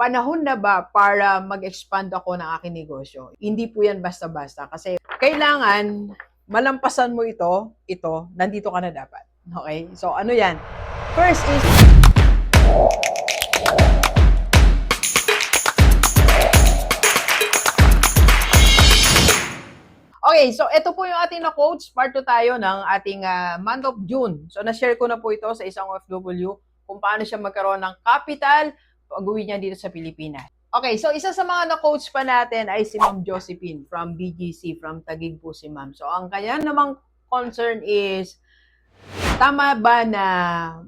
panahon na ba para mag-expand ako ng aking negosyo? Hindi po yan basta-basta kasi kailangan malampasan mo ito, ito, nandito ka na dapat. Okay? So ano yan? First is Okay, so ito po yung ating na-quotes. Part 2 tayo ng ating ah, month of June. So na-share ko na po ito sa isang OFW kung paano siya magkaroon ng capital pag uwi niya dito sa Pilipinas. Okay, so isa sa mga na-coach pa natin ay si Ma'am Josephine from BGC, from Tagig po si Ma'am. So ang kanya namang concern is, tama ba na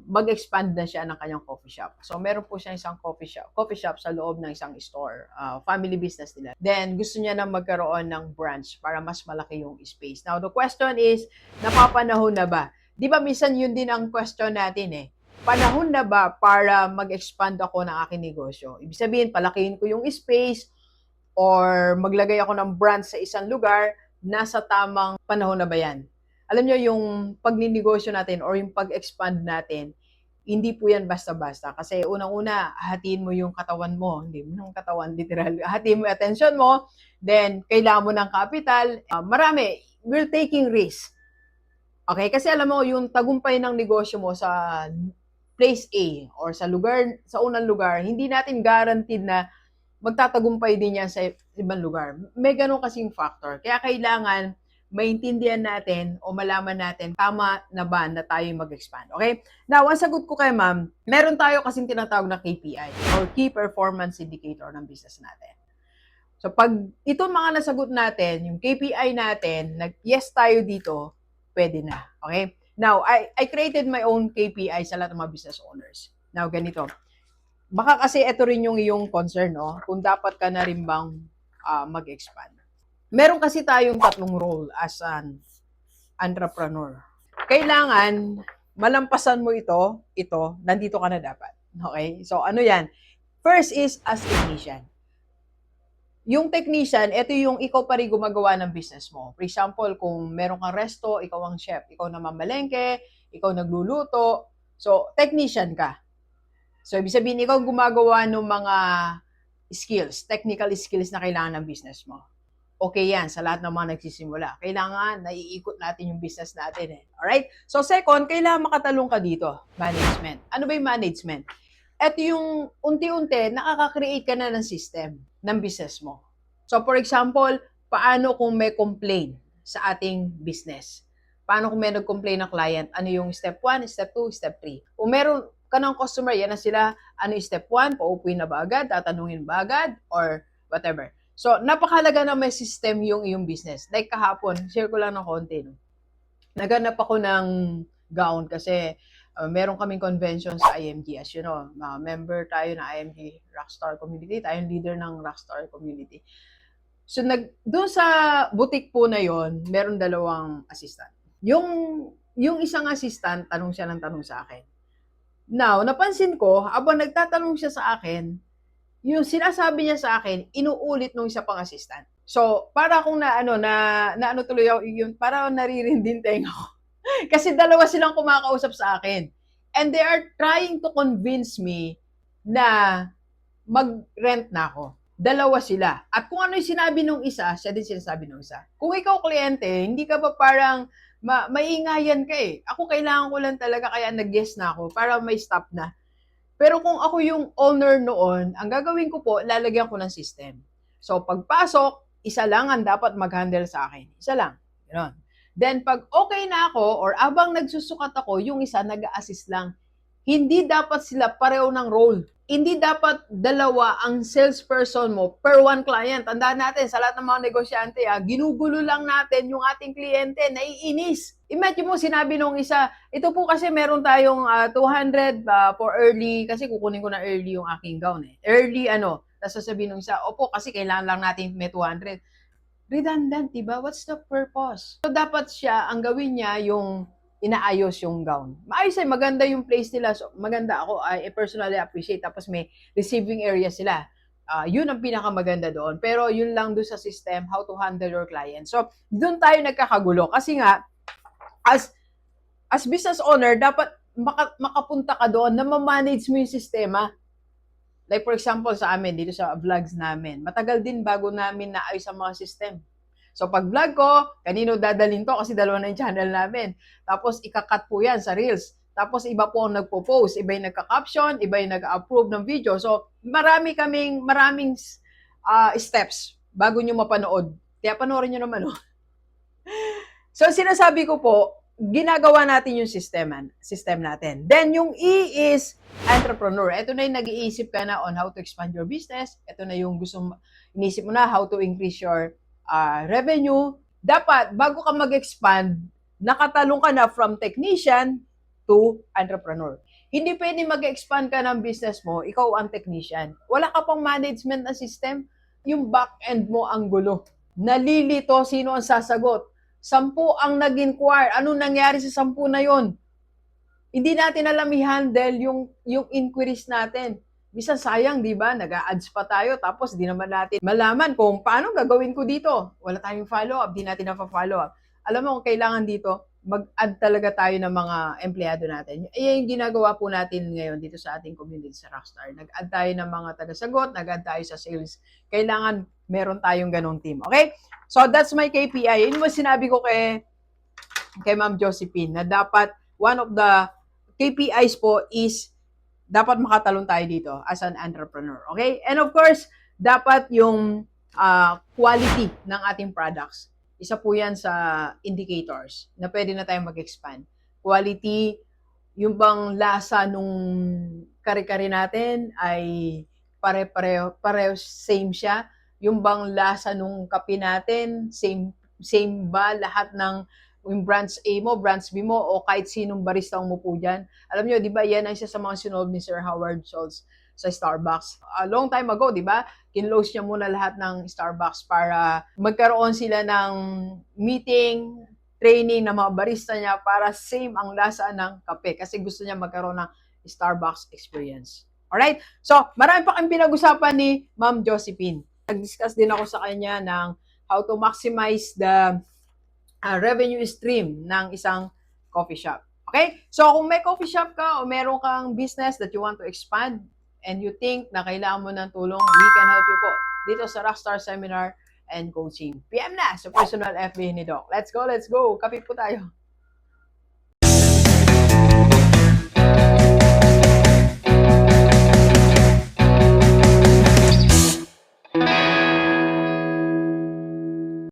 mag-expand na siya ng kanyang coffee shop? So meron po siya isang coffee shop, coffee shop sa loob ng isang store, uh, family business nila. Then gusto niya na magkaroon ng branch para mas malaki yung space. Now the question is, napapanahon na ba? Di ba minsan yun din ang question natin eh panahon na ba para mag-expand ako ng aking negosyo? Ibig sabihin, palakihin ko yung space or maglagay ako ng brand sa isang lugar, nasa tamang panahon na ba yan? Alam nyo, yung pagninegosyo natin or yung pag-expand natin, hindi po yan basta-basta. Kasi unang-una, hatiin mo yung katawan mo. Hindi mo ng katawan, literal. Hatiin mo yung attention mo. Then, kailangan mo ng capital. Uh, marami. We're taking risk. Okay? Kasi alam mo, yung tagumpay ng negosyo mo sa place A or sa lugar, sa unang lugar, hindi natin guaranteed na magtatagumpay din yan sa ibang lugar. May ganun kasing factor. Kaya kailangan maintindihan natin o malaman natin tama na ba na tayo mag-expand. Okay? Now, ang sagot ko kay ma'am, meron tayo kasing tinatawag na KPI or Key Performance Indicator ng business natin. So, pag ito mga nasagot natin, yung KPI natin, nag-yes tayo dito, pwede na. Okay? Now, I, I created my own KPI sa lahat ng mga business owners. Now, ganito. Baka kasi ito rin yung iyong concern, no? Kung dapat ka na rin bang uh, mag-expand. Meron kasi tayong tatlong role as an entrepreneur. Kailangan malampasan mo ito, ito, nandito ka na dapat. Okay? So, ano yan? First is as technician yung technician, ito yung ikaw pa rin gumagawa ng business mo. For example, kung meron kang resto, ikaw ang chef, ikaw na mamalengke, ikaw nagluluto. So, technician ka. So, ibig sabihin, ikaw gumagawa ng mga skills, technical skills na kailangan ng business mo. Okay yan sa lahat ng mga nagsisimula. Kailangan naiikot natin yung business natin eh. Alright? So, second, kailangan makatalong ka dito. Management. Ano ba yung management? Ito yung unti-unti, nakaka-create ka na ng system ng business mo. So for example, paano kung may complaint sa ating business? Paano kung may nag-complain ng client? Ano yung step 1, step 2, step 3? Kung meron ka ng customer, yan na sila, ano yung step 1, paupuin na ba agad, tatanungin ba agad, or whatever. So, napakalaga na may system yung iyong business. Like kahapon, share ko lang ng konti. No? Naganap ako ng gown kasi uh, meron kaming convention sa IMG. As you know, uh, member tayo ng IMG Rockstar Community. Tayo yung leader ng Rockstar Community. So, nag, doon sa boutique po na yon meron dalawang assistant. Yung, yung isang assistant, tanong siya ng tanong sa akin. Now, napansin ko, habang nagtatanong siya sa akin, yung sinasabi niya sa akin, inuulit nung isa pang assistant. So, para akong na ano na na ano tuloy yun, para naririndin tenga ko. Kasi dalawa silang kumakausap sa akin. And they are trying to convince me na mag-rent na ako. Dalawa sila. At kung ano yung sinabi nung isa, siya din sinasabi nung isa. Kung ikaw kliyente, hindi ka ba parang ma maingayan ka eh. Ako kailangan ko lang talaga kaya nag-guess na ako para may stop na. Pero kung ako yung owner noon, ang gagawin ko po, lalagyan ko ng system. So pagpasok, isa lang ang dapat mag-handle sa akin. Isa lang. Ganon. Then, pag okay na ako, or abang nagsusukat ako, yung isa nag-assist lang. Hindi dapat sila pareho ng role. Hindi dapat dalawa ang salesperson mo per one client. Tandaan natin, sa lahat ng mga negosyante, ah, ginugulo lang natin yung ating kliyente, naiinis. Imagine mo, sinabi nung isa, ito po kasi meron tayong uh, 200 uh, for early, kasi kukunin ko na early yung aking gown eh. Early ano, tapos sasabihin nung isa, opo, kasi kailangan lang natin may 200 redundant, diba? What's the purpose? So, dapat siya, ang gawin niya, yung inaayos yung gown. Maayos ay maganda yung place nila. So, maganda ako, I personally appreciate. Tapos may receiving area sila. Uh, yun ang pinakamaganda doon. Pero yun lang doon sa system, how to handle your client. So, doon tayo nagkakagulo. Kasi nga, as as business owner, dapat maka, makapunta ka doon na ma-manage mo yung sistema. Like for example sa amin, dito sa vlogs namin, matagal din bago namin naayos ang mga system. So pag vlog ko, kanino dadalhin to kasi dalawa na yung channel namin. Tapos ikakat po yan sa Reels. Tapos iba po ang nagpo-post, iba yung nagka-caption, iba yung nag-approve ng video. So marami kaming, maraming ah, steps bago nyo mapanood. Kaya panoorin nyo naman. Oh. so sinasabi ko po, ginagawa natin yung system, system natin. Then yung E is entrepreneur. Ito na yung nag-iisip ka na on how to expand your business. Ito na yung gusto inisip mo na how to increase your ah, revenue. Dapat, bago ka mag-expand, nakatalong ka na from technician to entrepreneur. Hindi pwede mag-expand ka ng business mo, ikaw ang technician. Wala ka pang management na system, yung back-end mo ang gulo. Nalilito sino ang sasagot. Sampu ang nag-inquire. Anong nangyari sa sampu na yon? Hindi natin alam i-handle yung, yung inquiries natin. Bisa sayang, di ba? Nag-ads pa tayo, tapos di naman natin malaman kung paano gagawin ko dito. Wala tayong follow-up, di natin na-follow up. Alam mo, kung kailangan dito, mag-add talaga tayo ng mga empleyado natin. Iyan yung ginagawa po natin ngayon dito sa ating community sa Rockstar. Nag-add tayo ng mga taga-sagot, nag-add tayo sa sales. Kailangan meron tayong ganong team. Okay? So, that's my KPI. Yun mo sinabi ko kay, kay Ma'am Josephine na dapat one of the KPIs po is dapat makatalon tayo dito as an entrepreneur. Okay? And of course, dapat yung ah, quality ng ating products. Isa po yan sa indicators na pwede na tayong mag-expand. Quality, yung bang lasa nung kare-kare natin ay pare-pareho, pareho same siya. Yung bang lasa nung kape natin, same same ba lahat ng yung branch A mo, branch B mo, o kahit sinong barista umupo dyan. Alam nyo, di ba, yan ang isa sa mga sinolve ni Sir Howard Schultz sa Starbucks. A long time ago, di ba, kinlose niya muna lahat ng Starbucks para magkaroon sila ng meeting, training ng mga barista niya para same ang lasa ng kape kasi gusto niya magkaroon ng Starbucks experience. Alright? So, marami pa kang pinag-usapan ni Ma'am Josephine. Nag-discuss din ako sa kanya ng how to maximize the uh, revenue stream ng isang coffee shop. Okay? So, kung may coffee shop ka o meron kang business that you want to expand and you think na kailangan mo ng tulong, we can help you po dito sa Rockstar Seminar and Coaching. PM na sa personal FB ni Doc. Let's go, let's go. Kapit po tayo.